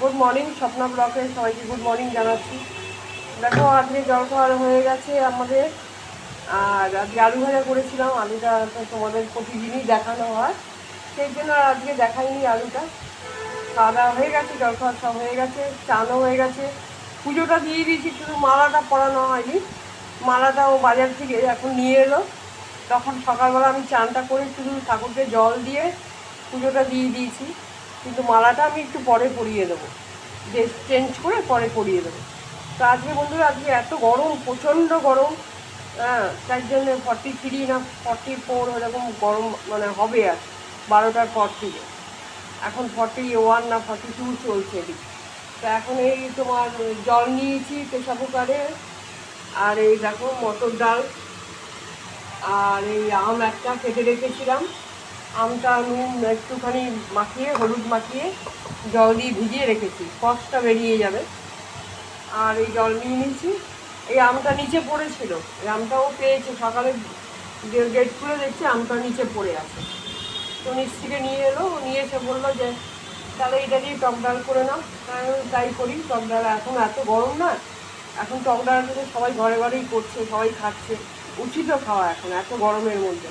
Good morning Swapna ব্লকে সবাইকে good morning জানাচ্ছি। দেখো, আজকে জল খাওয়া হয়ে গেছে আমাদের। আর আজকে আলু ভাজা করেছিলাম, আলুটা তো তোমাদের প্রতিদিনই দেখানো হয়। সেই জন্য আর আজকে দেখাইনি আলুটা। খাওয়া হয়ে গেছে জল খাওয়া সব হয়ে গেছে, চানও হয়ে গেছে। পুজোটা দিয়ে দিয়েছি, শুধু মালাটা পরানো হয়নি। মালাটা ও বাজার থেকে এখন নিয়ে এলো। তখন সকালবেলা আমি চানটা করে শুধু ঠাকুরকে জল দিয়ে পুজোটা দিয়ে দিয়েছি। কিন্তু মালাটা আমি একটু পরে পরিয়ে দেবো। ড্রেস চেঞ্জ করে পরে পরিয়ে দেবো। তো আজকে বন্ধুরা, আজকে এত গরম, প্রচণ্ড গরম হ্যাঁ তার জন্য ফর্টি থ্রি না ফর্টি ফোর ওরকম গরম মানে হবে আর বারোটার পর থেকে। এখন ফর্টি ওয়ান না ফর্টি টু চলছে এদিক। তো এখন এই তোমার জল নিয়েছি প্রেশার কুকারে আর এই দেখো মটর ডাল, আর এই আম একটা কেটে রেখেছিলাম। আমটা, নুন, একটুখানি মাখিয়ে, হলুদ মাখিয়ে জল দিয়ে ভিজিয়ে রেখেছি। কষটা বেরিয়ে যাবে। আর এই জল নিয়ে নিয়েছি। এই আমটা নিচে পড়েছিল। এই আমটাও পেয়েছে। সকালে গেট খুলে দেখছি, আমটা নিচে পড়ে আছে। তো নিচ থেকে নিয়ে এলো। নিয়ে এসে বলল যে, তাহলে এটা দিয়ে টক ডাল করে নাও। আমি তাই করি। টক ডাল এখন এত গরম না। এখন টক ডালটা তো সবাই ঘরে ঘরেই করছে, সবাই খাচ্ছে। উচিতও খাওয়া এখন, এত গরমের মধ্যে।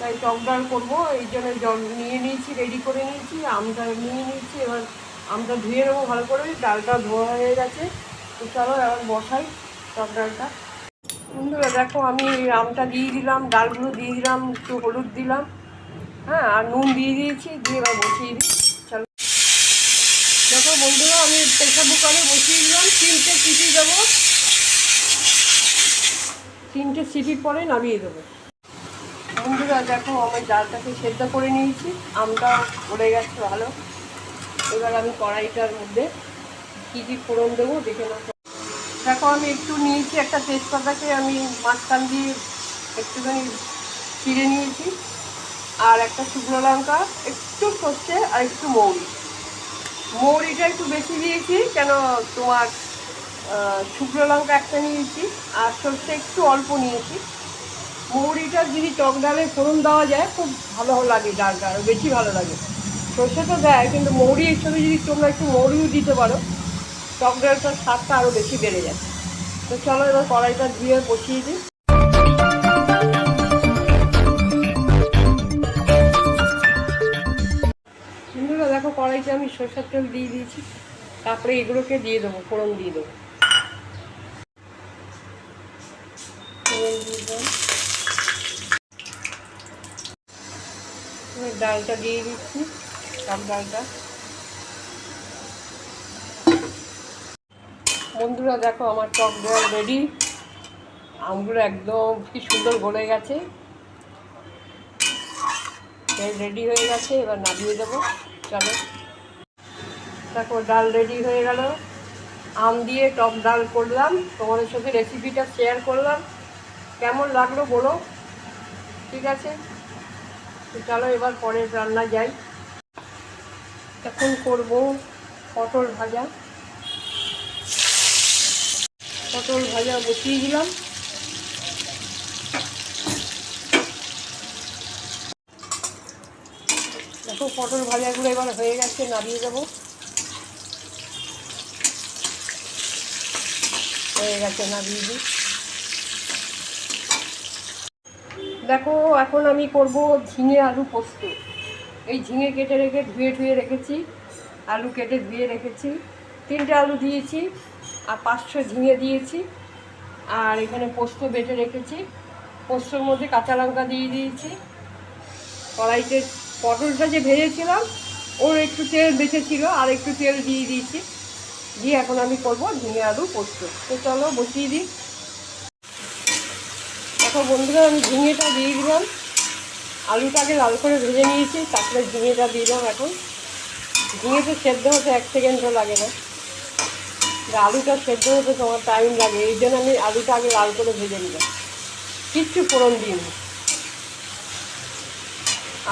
তাই টক ডাল করব, এই জন্য জল নিয়ে নিয়েছি রেডি করে নিয়েছি, আমটা নিয়ে নিয়েছি, এবার আমটা ধুয়ে নেব ভালো করে, ডালটা ধোয়া হয়ে গেছে। তো চলো এবার বসাই টক ডালটা। বন্ধুরা, দেখো আমি আমটা দিয়ে দিলাম, ডালগুলো দিয়ে দিলাম, একটু হলুদ দিলাম হ্যাঁ আর নুন দিয়ে দিয়েছি, দিয়ে এবার বসিয়ে দিই। চলো। দেখো বন্ধুরা, আমি প্রেশার কুকারে বসিয়ে দিলাম, তিনটে সিটি দেবো। তিনটে সিটির পরে নামিয়ে দেবো। বন্ধুরা, দেখো আমার ডালটাকে সেদ্ধ করে নিয়েছি। আমটা পড়ে গেছে ভালো। এবার আমি কড়াইটার মধ্যে কী কী ফোড়ন দেবো দেখে নেব দেখো, আমি একটু নিয়েছি একটা তেজপাতাকে, আমি মাঝখান দিয়ে একটুখানি চিড়ে নিয়েছি। আর একটা শুকনো লঙ্কা, একটু সর্ষে আর একটু মৌরি। মৌরিটা একটু বেশি দিয়েছি, কেন তোমার শুকনো লঙ্কা একটা নিয়েছি, আর সর্ষে একটু অল্প নিয়েছি। মৌরিটা যদি টক ডালে ফোড়ন দেওয়া যায়, খুব ভালো লাগে ডালটা আরও বেশি ভালো লাগে। সর্ষে তো দেয়, কিন্তু মৌরি এর সঙ্গে যদি তোমরা একটু মৌরিও দিতে পারো, টক ডালটার স্বাদটা আরও বেশি বেড়ে যাবে তো চলো এবার কড়াইটা ধুয়ে বসিয়ে দিই। বন্ধুরা, দেখো কড়াইতে আমি সরষের তেল দিয়ে দিয়েছি। তারপরে এগুলোকে দিয়ে দেবো, ফোড়ন দিয়ে দেবো। ফোড়ন দিয়ে দেবো। ডালটা দিয়ে দিচ্ছি টক ডালটা। বন্ধুরা, দেখো আমার টক ডাল রেডি আমগুলো একদম কি সুন্দর গলে গেছে। রেডি হয়ে গেছে, এবার নামিয়ে দেবো। চলো। দেখো, ডাল রেডি হয়ে গেল। আম দিয়ে টক ডাল করলাম। তোমাদের সাথে রেসিপিটা শেয়ার করলাম। কেমন লাগল বলো? ঠিক আছে? তো চলো এবার পরের রান্না যাই। এখন করব পটল ভাজা। পটল ভাজা বসিয়ে দিলাম। দেখো পটল ভাজাগুলো এবার হয়ে গেছে নামিয়ে দেবো। হয়ে গেছে নামিয়ে দিই। দেখো, এখন আমি করব ঝিঙে আলু পোস্ত। এই ঝিঙে কেটে রেখে, ধুয়ে ধুয়ে রেখেছি, আলু কেটে ধুয়ে রেখেছি। তিনটে আলু দিয়েছি, আর পাঁচশো ঝিঙে দিয়েছি। আর এখানে পোস্ত বেটে রেখেছি। পোস্তর মধ্যে কাঁচা লঙ্কা দিয়ে দিয়েছি। কড়াইতে পটলটা যে ভেজেছিলাম, ওর একটু তেল বেঁচেছিল আর একটু তেল দিয়ে দিয়েছি। দিয়ে এখন আমি করব ঝিঙে আলু পোস্ত। তো চলো বসিয়ে দিই। এখন বন্ধুরা, আমি ঝিঙেটা দিয়ে দিলাম। আলুটাকে লাল করে ভেজে নিয়েছি, তারপরে ঝিঙেটা দিলাম এখন। ঝিঙে তো সেদ্ধ হতে এক সেকেন্ডও লাগে না। আলুটা সেদ্ধ হতে তোমার টাইম লাগে, এই জন্য আমি আলুটা আগে লাল করে ভেজে নিলাম। কিচ্ছু ফোড়ন দিইনি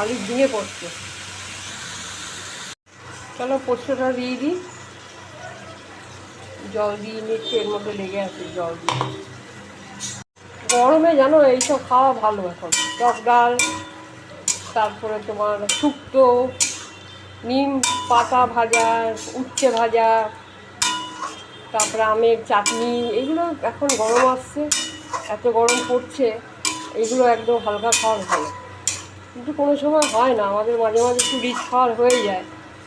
আলু ঝিঙে পড়ছে। চলো পোস্তটা দিয়ে দিই। জল দিয়ে নিচ্ছি, এর মধ্যে লেগে আছে জল দিয়ে। গরমে জানো এইসব খাওয়া ভালো এখন। টক ডাল, তারপরে তোমার শুক্তো, নিম পাতা ভাজা, উচ্ছে ভাজা, তারপরে আমের চাটনি, এগুলো এখন গরম আসছে, এত গরম পড়ছে, এগুলো একদম হালকা খাওয়ার ভালো। কিন্তু কোনো সময় হয় না, আমাদের মাঝে মাঝে একটু রিচ খাওয়ার হয়ে যায়।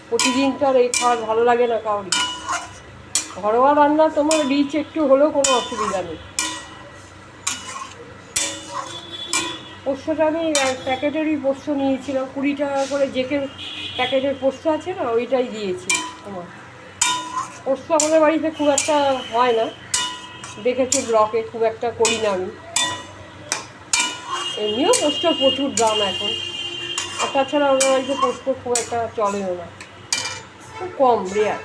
প্রতিদিন তো আর এই খাওয়ার ভালো লাগে না কাউরি। ঘরোয়া রান্না তোমার রিচ একটু হলেও কোনো অসুবিধা নেই। পোস্তটা আমি প্যাকেটেরই পোস্ত নিয়েছিলাম কুড়ি টাকা করে জেকে প্যাকেটের পোস্ত আছে না, ওইটাই দিয়েছি তোমার। পোস্ত আমাদের বাড়িতে খুব একটা হয় না। দেখেছি ব্লকে খুব একটা করি না আমি। এমনিও পোস্ত প্রচুর দাম এখন। আর তাছাড়া আমাদের বাড়িতে পোস্ত খুব একটা চলেও না। খুব কম রেয়ার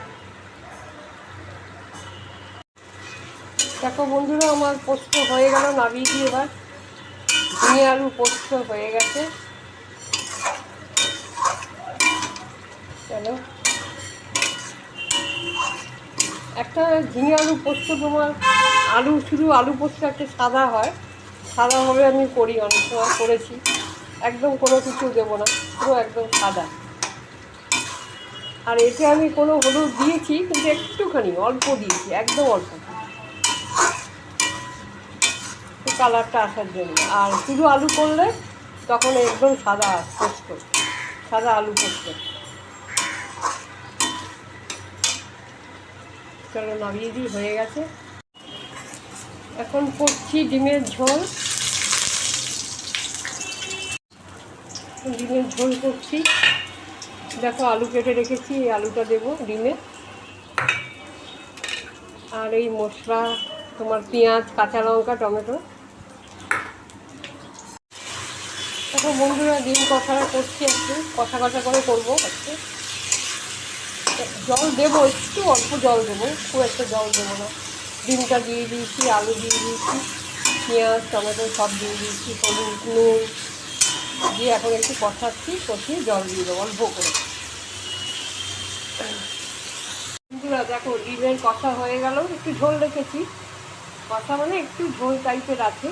দেখো বন্ধুরা, আমার পোস্ত হয়ে গেল নামিয়ে দিয়ে এবার। ঝিঙে আলু পোস্ত হয়ে গেছে। চলো। একটা ঝিঙে আলু পোস্ত, তোমার আলু, শুধু আলু পোস্ত একটা সাদা হয়। সাদাভাবে আমি করি, অনেক সময় করেছি। একদম কোনো কিছু দেবো না, পুরো একদম সাদা। আর এতে আমি কোনো হলুদ দিয়েছি, কিন্তু একটুখানি, অল্প দিয়েছি, একদম অল্প। কালারটা আসার জন্য। আর শুধু আলু করলে তখন একদম সাদা পোস্ত সাদা আলু পোস্ত চলো নামিয়ে দিই, হয়ে গেছে। এখন করছি ডিমের ঝোল। ডিমের ঝোল করছি। দেখো আলু কেটে রেখেছি, এই আলুটা দেবো ডিমে। আর এই মশলা, তোমার পেঁয়াজ, কাঁচা লঙ্কা, টমেটো। দেখো বন্ধুরা ডিম কষা করছি একটু, কষা কষা করে করব আজকে। জল দেবো, একটু অল্প জল দেবো, খুব একটা জল দেবো না। ডিমটা দিয়ে দিয়েছি, আলু দিয়ে দিয়েছি, পেঁয়াজ, টমেটো সব দিয়ে দিয়েছি, হলুদ, নুন। দিয়ে এখন একটু কষাচ্ছি, কষিয়ে জল দিয়ে দেবো, অল্প করে। বন্ধুরা, দেখো, ডিমের কষা হয়ে গেল। একটু ঝোল রেখেছি। কষা মানে একটু ঝোল টাইপের আছে।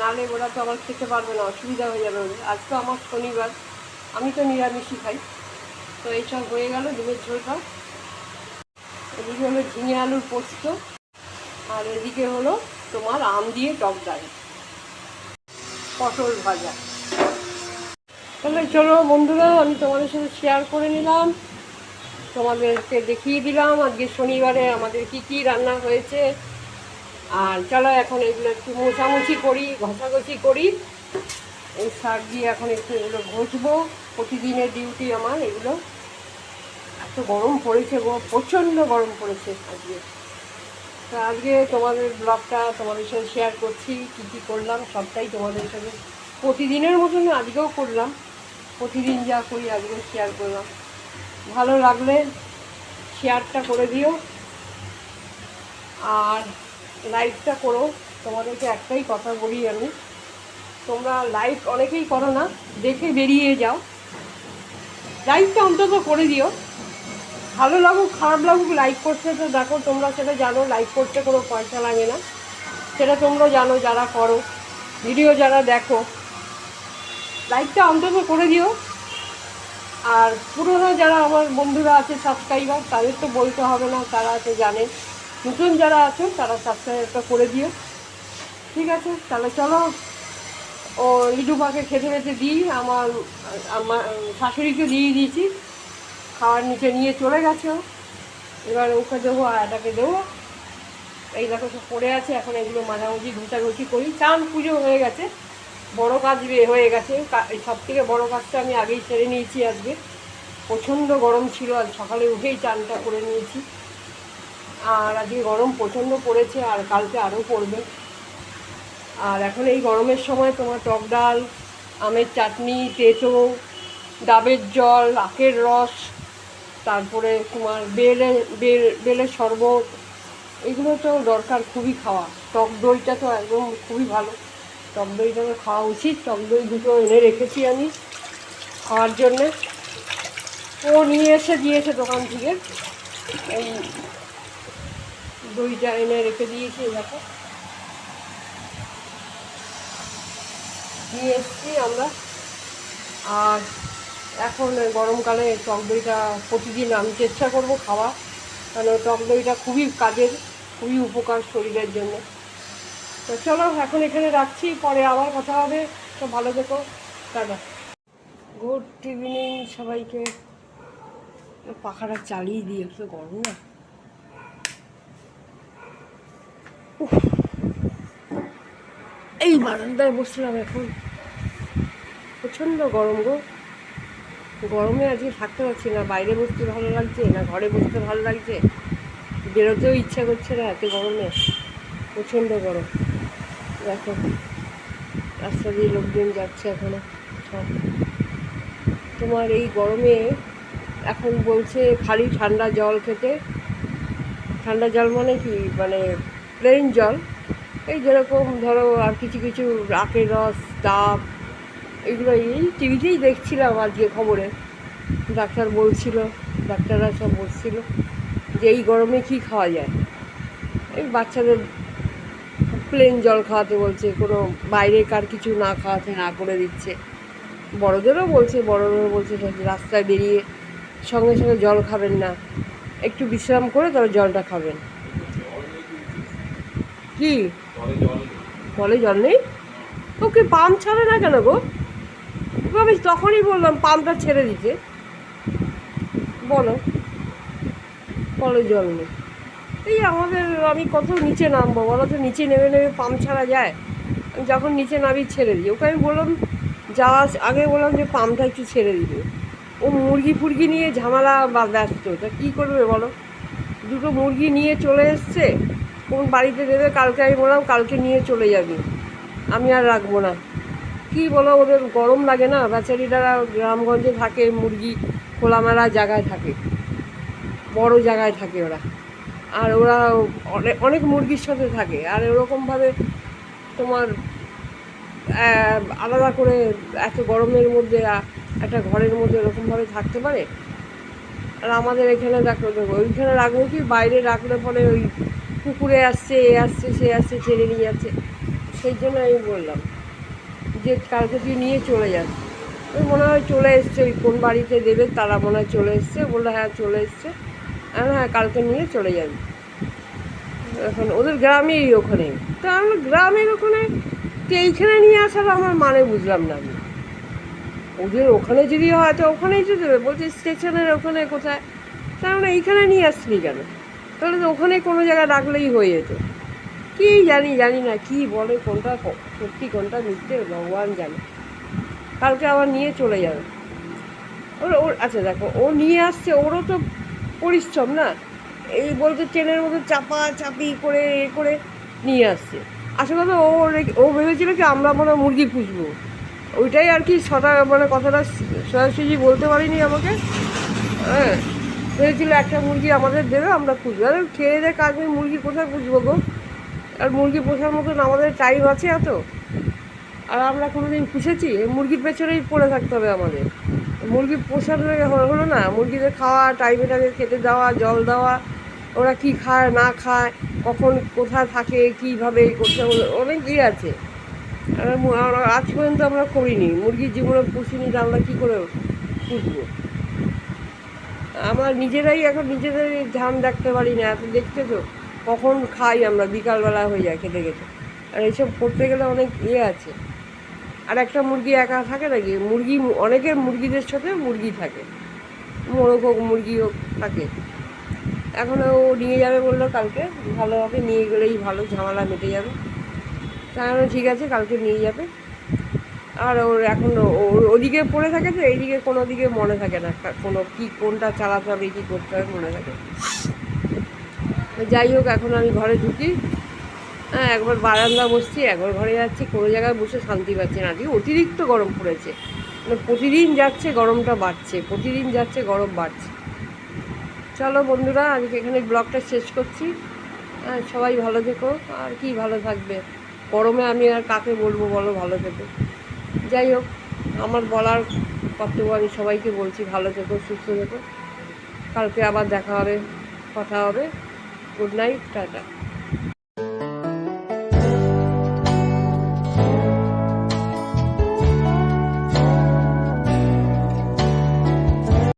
নালে ওরা তো আমার খেতে পারবে না, অসুবিধা হয়ে যাবে ওদের। আজ তো আমার শনিবার, আমি তো নিরামিষই খাই। তো এইসব হয়ে গেল ডিমের ঝোলটা এদিকে হলো ঝিঙে আলুর পোস্ত, আর এদিকে হলো তোমার আম দিয়ে টক ডাল। পটল ভাজা। তাহলে চলো বন্ধুরা, আমি তোমাদের সাথে শেয়ার করে নিলাম। তোমাদেরকে দেখিয়ে দিলাম, আজকে শনিবারে আমাদের কি কি রান্না হয়েছে। আর চলো এখন এগুলো একটু মোছামুছি করি, ঘষাঘষি করি। এই শাক দিয়ে এখন একটু এগুলো ঘষবো, প্রতিদিনের ডিউটি আমার এগুলো। এত গরম পড়েছে গো, প্রচণ্ড গরম পড়েছে আজকে। তো আজকে তোমাদের ব্লগটা তোমাদের সাথে শেয়ার করছি, কী কী করলাম, সবটাই তোমাদের সাথে প্রতিদিনের মতন আজকেও করলাম, প্রতিদিন যা করি আজকেও শেয়ার করলাম। ভালো লাগলে শেয়ারটা করে দিও। আর লাইকটা করো। তোমাদেরকে একটাই কথা বলি আমি। তোমরা লাইক অনেকেই করো না, দেখে বেরিয়ে যাও। লাইকটা অন্তত করে দিও। ভালো লাগুক, খারাপ লাগুক লাইক করতে তো দেখো, তোমরা সেটা জানো লাইক করতে কোনো পয়সা লাগে না। সেটা তোমরা জানো, যারা করো। ভিডিও যারা দেখো লাইকটা অন্তত করে দিও। আর পুরোনো যারা আমার বন্ধুরা আছে সাবস্ক্রাইবার তাদের তো বলতে হবে না, তারা তো জানে। নতুন যারা আছো তারা সাবস্ক্রাইবটা করে দিও। ঠিক আছে? তাহলে চলো, ও লিডুপাকে খেতে খেতে দিই, আমার আমার শাশুড়িকে দিয়ে দিয়েছি। খাওয়ার নিচে নিয়ে চলে গেছে। এবার ওকে দেবো আর এটাকে দেবো। এই দেখো সব পড়ে আছে, এখন এগুলো মাঝামাঝি ঘুচাঘুচি করি। চান পুজো হয়ে গেছে, বড় কাজ হয়ে গেছে। এই সব থেকে বড়ো কাজটা আমি আগেই সেরে নিয়েছি আজকে। প্রচণ্ড গরম ছিল, আজ সকালে উঠেই চানটা করে নিয়েছি। আর আজকে গরম প্রচণ্ড পড়েছে আর কালকে আরও পড়বে। আর এখন এই গরমের সময় তোমার টক ডাল, আমের চাটনি, তেঁতো, ডাবের জল, আখের রস, তারপরে তোমার বেলে, বেল বেলের শরবত, এগুলো তো দরকার খুবই খাওয়া। টক দইটা তো একদম খুবই ভালো। টক দইটা তো খাওয়া উচিত। টক দই দুটো এনে রেখেছি আমি খাওয়ার জন্যে। ও নিয়ে এসে দিয়েছে দোকান থেকে। এই দইটা এনে রেখে দিয়েছি দেখো। নিয়ে এসছি আমরা। আর এখন গরমকালে টক দইটা প্রতিদিন আমি চেষ্টা করব খাওয়া, কারণ টক দইটা খুবই কাজের, খুবই উপকার শরীরের জন্য। তো চলো, এখন এখানে রাখছি, পরে আবার কথা হবে। তো ভালো থেকো। টাটা। গুড ইভিনিং সবাইকে। পাখাটা চালিয়ে দিই একটু গরম না। এই বারান্দায় বসলাম এখন। প্রচণ্ড গরম গো। গরমে আজকে থাকতে পারছি না। বাইরে বসতে ভালো লাগছে না ঘরে বসতে ভালো লাগছে। বেরোতেও ইচ্ছা করছে না এত গরমে। প্রচণ্ড গরম। দেখো, রাস্তা দিয়ে লোকজন যাচ্ছে এখনও। সব। তোমার এই গরমে এখন বলছে খালি ঠান্ডা জল খেতে। ঠান্ডা জল মানে কি? মানে প্লেন জল। এই যেরকম ধরো আর কিছু কিছু আখের রস, ডাব, এগুলো এই টিভিতেই দেখছিলাম আজকে খবরে। ডাক্তার বলছিল, ডাক্তাররা সব বলছিল যে এই গরমে কী খাওয়া যায়? এই বাচ্চাদের প্লেন জল খাওয়াতে বলছে, কোনো বাইরে কার কিছু না খাওয়াতে না করে দিচ্ছে। বড়দেরও বলছে বড়দেরও বলছে রাস্তায় বেরিয়ে সঙ্গে সঙ্গে জল খাবেন না। একটু বিশ্রাম করে তারা জলটা খাবেন। কি কলে জল নেই। ওকে পাম্প ছাড়ে না কেন গো? আমি তখনই বললাম পাম্পটা ছেড়ে দিতে। বলো কলে জল নেই। এই আমাদের আমি কত নিচে নামবো? বলো তো নিচে নেমে নেমে পাম্প ছাড়া যায়? আমি যখন নিচে নামি ছেড়ে দিই। ওকে আমি বললাম যাওয়ার আগে বললাম যে পাম্পটা একটু ছেড়ে দিবে ও মুরগি ফুরগি নিয়ে ঝামেলা বা ব্যস্ত। তা কী করবে বলো? দুটো মুরগি নিয়ে চলে এসছে। কোন বাড়িতে দেবে কালকে আমি বললাম, কালকে নিয়ে চলে যাবি। আমি আর রাখব না। কি বলো, ওদের গরম লাগে না? বেচারিরা গ্রামগঞ্জে থাকে, মুরগি খোলামেলা জায়গায় থাকে। বড় জায়গায় থাকে ওরা। আর ওরা অনেক অনেক মুরগির সাথে থাকে। আর এরকমভাবে তোমার আলাদা করে এত গরমের মধ্যে একটা ঘরের মধ্যে এরকমভাবে থাকতে পারে? আর আমাদের এখানে দেখো দেখো, ওইখানে রাখব কি? বাইরে রাখলে পরে ওই কুকুরে আসছে, এ আসছে, সে আসছে, ছেড়ে নিয়ে যাচ্ছে। সেই জন্য আমি বললাম যে কালকে তুই নিয়ে চলে যাস। ওই মনে হয় চলে এসছে, ওই কোন বাড়িতে দেবে, তারা মনে হয় চলে এসছে। বলল হ্যাঁ চলে এসছে। আমি হ্যাঁ কালকে নিয়ে চলে যাবি। এখন ওদের গ্রামেই ওখানে। তো আমরা গ্রামের ওখানে এইখানে নিয়ে আসার আমার মানে বুঝলাম না আমি। ওদের ওখানে যদি হয়, তো ওখানেই তো দেবে। বলছে, স্টেশনের ওখানে কোথায়? তা আমরা এইখানে নিয়ে আসলি কেন? তাহলে তো ওখানে কোনো জায়গায় রাখলেই হয়ে যেত। কী জানি জানি না কি বলে, কোনটা সত্যি কোনটা মিথ্যে, ভগবান জানে। কালকে আবার নিয়ে চলে যাবে। ওর ওর আচ্ছা দেখো, ও নিয়ে আসছে, ওরও তো পরিশ্রম না। এই বলতে ট্রেনের মধ্যে চাপা, চাপি করে, এ করে নিয়ে আসছে। আসলে কথা ও ও ভেবেছিল কি আমরা মনে মুরগি পুষবো। ওইটাই আর কি সদা মানে কথাটা সরাসরি বলতে পারিনি আমাকে। হ্যাঁ। ভেবেছিল একটা মুরগি আমাদের দেবে, আমরা পুষবো আরে, খেয়ে দিয়ে কাজ নেই, মুরগি কোথায় পুষবো গো? আর মুরগি পোষার মতন আমাদের টাইম আছে এত। আর আমরা কোনোদিন পুষেছি? এই মুরগির পেছনেই পড়ে থাকতে হবে আমাদের। মুরগি পোষার হলো না? মুরগিদের খাওয়া টাইমে টাইমে খেতে দেওয়া, জল দেওয়া, ওরা কি খায়, না খায়, কখন কোথায় থাকে, কীভাবে করতে অনেক ইয়ে আছে। আজ পর্যন্ত আমরা করিনি। মুরগির জীবনে পুষিনি আমরা কী করে পুষবো? আমরা নিজেরাই এখন নিজেদের ধ্যান দেখতে পারি না এত দেখতে তো কখন খাই আমরা? বিকালবেলা হয়ে যায় খেতে খেতে। আর এইসব করতে গেলে অনেক ইয়ে আছে। আর একটা মুরগি একা থাকে নাকি? মুরগি, অনেকের মুরগিদের সাথে মুরগি থাকে। মোরগ হোক, মুরগি হোক, থাকে। এখন ও নিয়ে যাবে বলল কালকে। ভালোভাবে নিয়ে গেলেই ভালো, ঝামেলা মেটে যাবে। তাহলে ঠিক আছে, কালকে নিয়ে যাবে। আর ওর এখন ওর ওদিকে পড়ে থাকে তো, এইদিকে কোনো দিকে মনে থাকে না। কোনো কি কোনটা চালাতে হবে, কী করতে হবে মনে থাকে যাই হোক, এখন আমি ঘরে ঢুকি। হ্যাঁ একবার বারান্দা বসছি, একবার ঘরে যাচ্ছি, কোনো জায়গায় বসে শান্তি পাচ্ছি না। আজকে অতিরিক্ত গরম পড়েছে। মানে প্রতিদিন যাচ্ছে, গরমটা বাড়ছে। প্রতিদিন যাচ্ছে, গরম বাড়ছে। চলো বন্ধুরা, আজকে এখানে ব্লগটা শেষ করছি। হ্যাঁ সবাই ভালো থেকো। আর কি ভালো থাকবে? গরমে আমি আর কাকে বলব বলো, ভালো থেকো। যাই হোক, আমার বলার কর্তব্য আমি সবাইকে বলছি, ভালো থেকো, সুস্থ থেকো। কালকে আবার দেখা হবে, কথা হবে। Good night tata.